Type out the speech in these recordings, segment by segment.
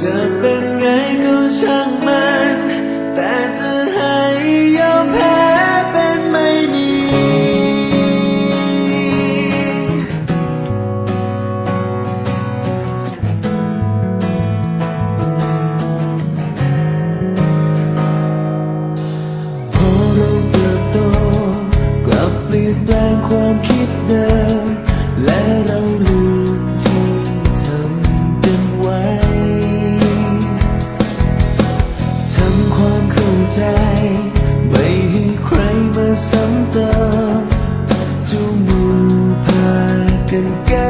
จะเป็นไงก็ช่างมัน And get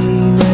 name